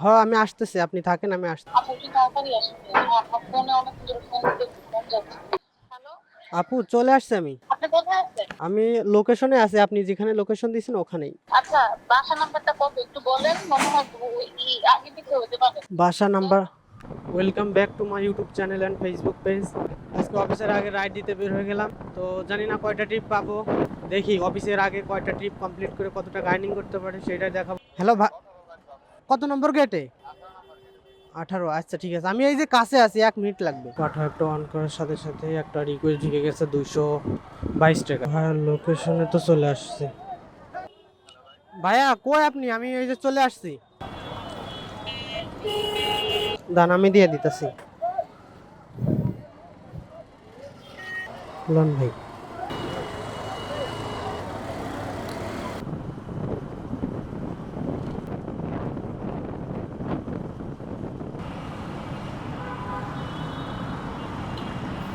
হ্যাঁ আমি আসতেছি আপনি থাকেন আমি আসতে আপু হ্যালো আপু চলে আসছে আমি। আমি লোকেশনে আছি আপনি যেখানে লোকেশন দিয়েছেন ওখানেই। আচ্ছা বাসা নাম্বারটা কত? একটু বলেন মনে হয় আগে থেকে হতে পারে। বাসা number welcome back to my YouTube channel and Facebook page আজকে অফিসের আগে রাইড দিতে বের হয়ে গেলাম। তো জানি না কয়টা ট্রিপ পাবো। দেখি অফিসের আগে কয়টা ট্রিপ কমপ্লিট করে কতটা গাইডিং করতে পারে সেটাই দেখাবো। হ্যালো ভা কত নম্বর গেটে আঠারো আচ্ছা ঠিক আছে। আমি এই যে কাছে আছি এক মিনিট লাগবে। আঠারো একটা অন করার সাথে সাথে একটা রিকোয়েস্ট ঢুকে গেছে দুইশো বাইশ টাকা। হ্যাঁ লোকেশনে তো চলে আসছে। ভাইয়া কই আপনি? আমি এই যে চলে আসছি। দান আমি দিয়ে দিতেছি। লন ভাই।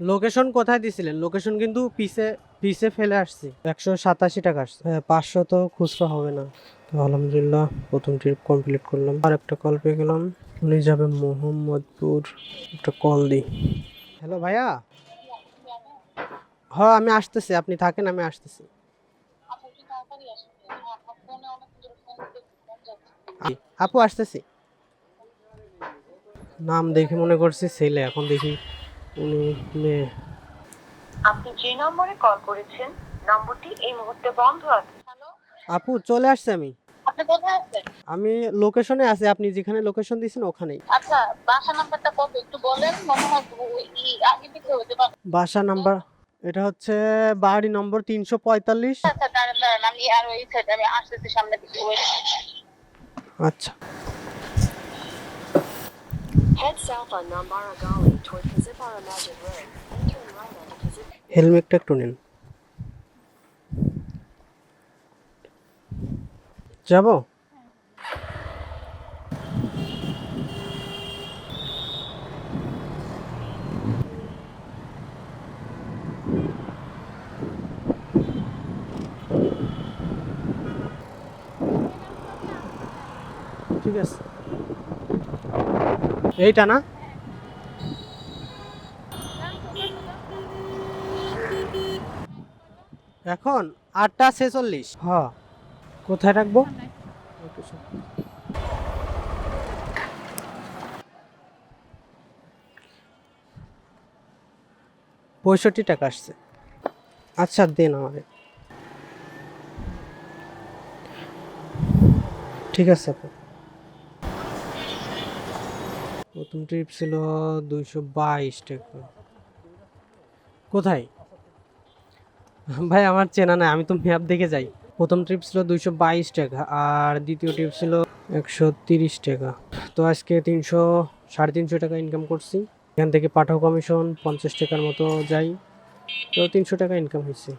লোকেশন কোথায় দিছিলেন? লোকেশন কিন্তু পিছে পিছে ফেলে আসছি। একশো সাতাশি টাকা আসছে। হ্যাঁ পাঁচশো তো খুচরা হবে না। তো আলহামদুলিল্লাহ, প্রথম ট্রিপ কমপ্লিট করলাম। আর একটা কল পেয়ে গেলাম। উনি যাবে মোহাম্মদপুর। একটা কল দিই হ্যালো ভাইয়া? হ্যাঁ আমি আসতেছি। আপনি থাকেন, আমি আসতেছি। আপু, আসতেছি। নাম দেখে মনে করছি ছেলে। এখন দেখি উনি মেয়ে আপনি যে নম্বরে কল করেছেন নম্বরটি এই মুহূর্তে বন্ধ আছে। আপু চলে আসছে আমি। আপনি কোথায় আছেন? আমি লোকেশনে আছি আপনি যেখানে লোকেশন দিয়েছেন ওখানেই। আচ্ছা বাসা নাম্বারটা কত? একটু বলেন মনে হয় আগে থেকে হতে পারে। বাসা নাম্বার এটা হচ্ছে বাড়ি নম্বর তিনশো পঁয়তাল্লিশ। আচ্ছা দাঁড়ান দাঁড়ান আমি আর ওই সাইড আমি আসতেছি সামনে দিকে। আচ্ছা। হেলমেটটা একটু নিন। যাব? ঠিক আছে। এইটা না? এখন আটটা ছেচল্লিশ। হ। কোথায় রাখব? পঁয়ষট্টি টাকা আসছে। আচ্ছা দেন আমারে। ঠিক আছে আপু। প্রথম ট্রিপ ছিল দুইশো বাইশ টাকা। কোথায়? ভাই, আমার চেনা নাই, আমি তো ম্যাপ দেখে যাই। প্রথম ট্রিপ ছিল দুইশো বাইশ টাকা, আর দ্বিতীয় ট্রিপ ছিল একশো তিরিশ টাকা। তো আজকে তিনশো, সাড়ে তিনশো টাকা ইনকাম করছি। এখান থেকে পাঠাও কমিশন পঞ্চাশ টাকার মতো যাই। তো তিনশো টাকা ইনকাম হয়েছে।